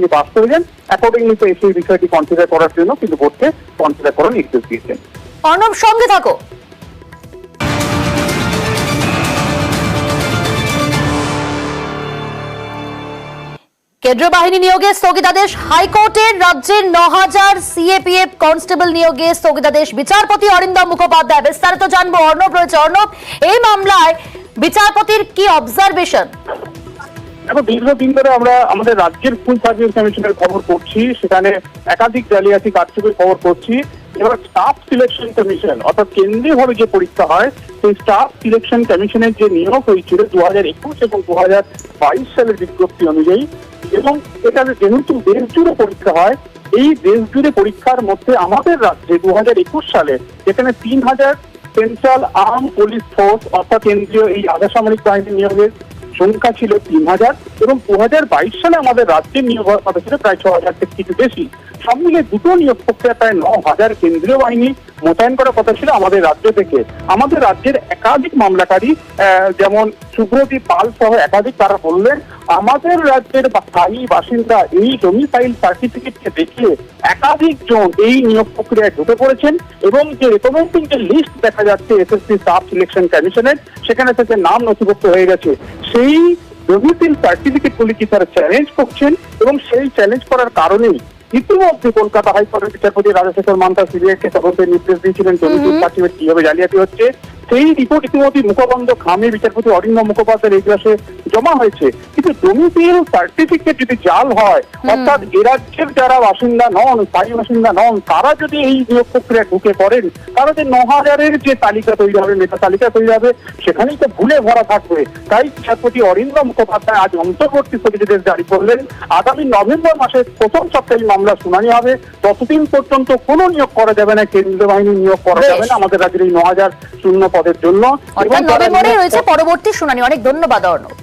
তিনি বাস্ত হলেন অ্যাকর্ডিংলি তো সেই বিষয়টি কনসিডার করার জন্য কিন্তু বোর্ডকে কনসিডার করার নির্দেশ দিয়েছেন। অর্ণব, সঙ্গে থাকো। কেন্দ্রীয় বাহিনী নিয়োগে স্থগিতাদেশ হাইকোর্টের রাজ্যের ন হাজার সিএপিএফ কনস্টেবল নিয়োগে স্থগিতাদেশ বিচারপতি অরিন্দম মুখোপাধ্যায়। বিস্তারিত জানব অর্ণব রয়েছে। অর্ণব, এই মামলায় বিচারপতির কি অবজারভেশন এখন দীর্ঘদিন ধরে আমরা আমাদের রাজ্যের ফুল সার্ভিস কমিশনের খবর করছি সেখানে একাধিক জালিয়াতি কারচুপির খবর করছি এবার স্টাফ সিলেকশন কমিশন অর্থাৎ কেন্দ্রীয়ভাবে যে পরীক্ষা হয়, সেই স্টাফ সিলেকশন কমিশনের যে নিয়োগ হয়েছিল দু হাজার একুশ এবং দু হাজার বাইশ সালের বিজ্ঞপ্তি অনুযায়ী, এবং এটা যেহেতু দেশ জুড়ে পরীক্ষা হয়, এই দেশ জুড়ে পরীক্ষার মধ্যে আমাদের রাজ্যে দু হাজার একুশ সালে, যেখানে তিন হাজার সেন্ট্রাল আর্ম পুলিশ ফোর্স অর্থাৎ কেন্দ্রীয় এই আধা সামরিক বাহিনী নিয়োগের সংখ্যা ছিল তিন হাজার এবং দু হাজার বাইশ সালে আমাদের রাজ্যের নিয়োগ হওয়ার কথা ছিল, প্রায় ছ হাজার থেকে কিছু বেশি। সব মিলে দুটো নিয়োগ প্রক্রিয়া প্রায় ন হাজার কেন্দ্রীয় বাহিনী মোতায়েন করার কথা ছিল আমাদের রাজ্য থেকে। আমাদের রাজ্যের একাধিক মামলাকারী যেমন সুব্রদীপ পাল সহ একাধিক তারা বললেন, আমাদের রাজ্যের স্থায়ী বাসিন্দা এই ডোমিসাইল সার্টিফিকেটকে দেখিয়ে একাধিক জন এই নিয়োগ প্রক্রিয়ায় ঢুকে পড়েছেন এবং যে রেকমেন্ডিং যে লিস্ট দেখা যাচ্ছে এসএসসি স্টাফ সিলেকশন কমিশনের সেখানে থেকে নাম নথিভুক্ত হয়ে গেছে। সেই ডোমিসাইল সার্টিফিকেটগুলি কি তারা চ্যালেঞ্জ করছেন? এবং সেই চ্যালেঞ্জ করার কারণেই ইতিমধ্যে কলকাতা হাইকোর্টের বিচারপতি রাজশেখর মান্তা সিবিআই কে তদন্তের নির্দেশ দিয়েছিলেন। ডোমিসাইল সার্টিফিকেট কীভাবে জালিয়াতি হচ্ছে সেই রিপোর্ট ইতিমধ্যে মুখবন্ধ খামে বিচারপতি অরিন্দম মুখোপাধ্যায়ের ইতিহাসে জমা হয়েছে। কিন্তু ডোমিসাইল সার্টিফিকেট যদি জাল হয় অর্থাৎ এ রাজ্যের যারা বাসিন্দা নন স্থায়ী বাসিন্দা নন তারা যদি এই নিয়োগ প্রক্রিয়া ঢুকে পড়েন তাহলে যে ন হাজারের যে তালিকা তৈরি হবে মেধা তালিকা তৈরি হবে সেখানেই তো ভুলে ভরা থাকবে। তাই বিচারপতি অরিন্দ মুখোপাধ্যায় আজ অন্তর্বর্তী স্থগিতাদেশ জারি করলেন। আগামী নভেম্বর মাসের প্রথম সপ্তাহে মামলা শুনানি হবে। ততদিন পর্যন্ত কোনো নিয়োগ করা যাবে না কেন্দ্রীয় বাহিনী নিয়োগ করা যাবে না। আমাদের রাজ্যের এই ন হাজার শূন্য পদের জন্য অর্থাৎ নভেম্বরে রয়েছে পরবর্তী শুনানি। অনেক ধন্যবাদ অর্ণব।